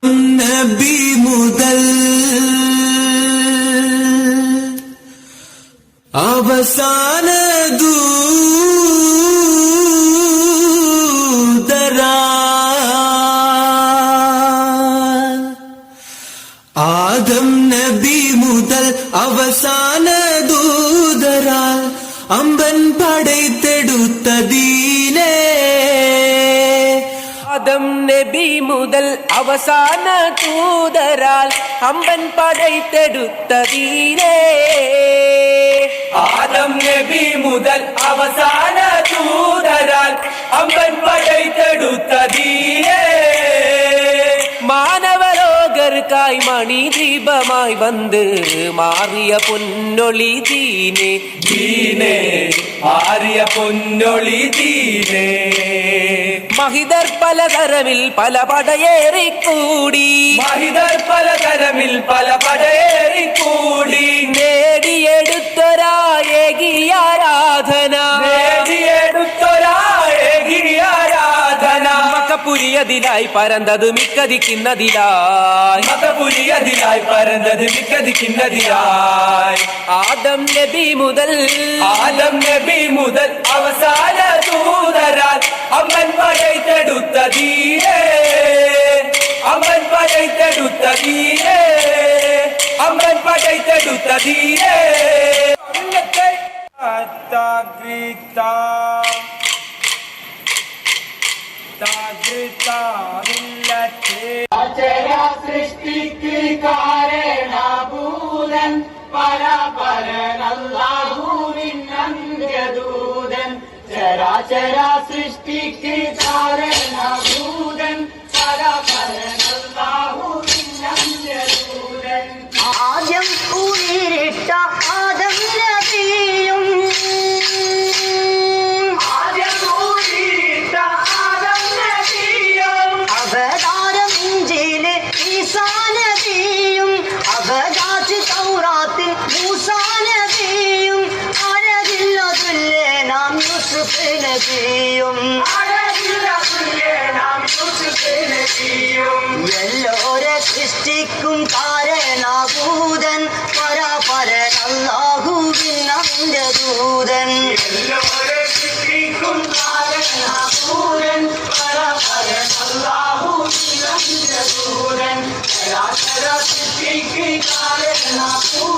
நபி முதல். அவசான தூதரா. ஆதம் நபி முதல் அவசான தூதரா. அம்பன் படைத்தெடுத்ததீ ആദം നബി മുതൽ അവസാന തൂതരാൽ അമ്പൻ പടൈത്തെടുത്തതീരേ ആദം നബി മുതൽ അവസാന തൂതരാൽ അമ്പൻ പടൈത്തെടുത്തതീയേ മാനവരോഗർക്കായി മണി ദീപമായി വന്ന് മാറിയ പൊന്നൊളി ദീനെ. ദീനേ മാറിയ പൊന്നൊളി ദീനേ. മഹിതർ പലതരവിൽ പല പടയേറിക്കൂടി. മഹിതർ പലതരവിൽ പല പടയേറി കൂടി നേടിയെടുത്തൊരായേകിയാരാധന. പുരിയതിലായി പരന്തത് മിക്കതിക്കുന്നതിലായി. മതപുരിയതിലായി പരന്തത് മിക്കതിക്കുന്നതിലായി. ആദം നബി മുതൽ ആദം നബി മുതൽ അവസാന ദൂതരാൽ പടൈത്തെടുത്ത ധീരേ അമ്മൻ പടൈത്തെടുത്ത ധീരേ അമ്മൻ പടൈത്തെടുത്ത ധീരേ അചരാ സൃഷ്ടിക്ക് കാരണഭൂതൻ പരപരനല്ലാഹൂവിനന്യദൂതൻ ചരാചരാ സൃഷ്ടിക്ക് കാരണഭൂതൻ പരപരനല്ലാഹൂവിനന്യദൂതൻ നബിയും എല്ലോരെ സൃഷ്ടിക്കും കാരണഭൂതൻ പരപരൻ അല്ലാഹുവിൻ അവന്റെ ദൂതൻ. ആരും കിളിയേ നീ സൃഷ്ടിക്കും കണ്ടോ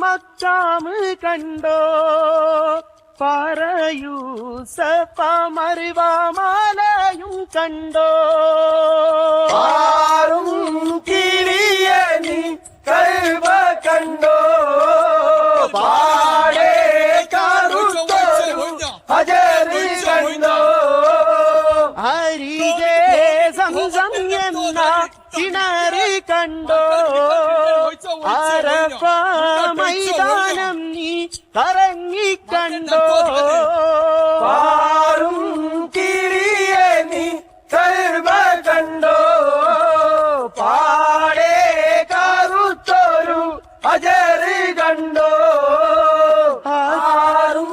மச்சாமு கண்டோ? பறையூச பமறிவாமலையும் கண்டோ? ஆறும் கிளியனி கல்வ கண்டோ? பாடே கருத்தோரும் அஜரி கண்டோ? அரிகே சம்சம் என்ன கிணறு கண்டோ? അരഫ മൈതാനം നീ കറങ്ങിക്കണ്ടോ? പാറും കിളിയെ നീ കർമ്മ കണ്ടോ? പാടേ കറുത്തൊരു അജറ് കണ്ടോ? ആറും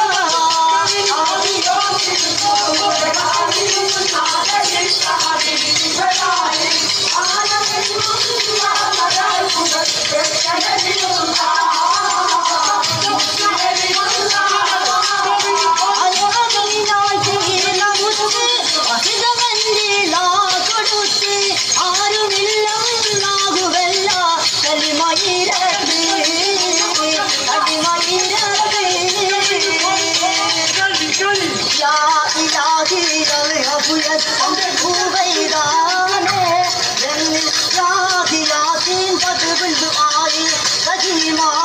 ुगैदा दिला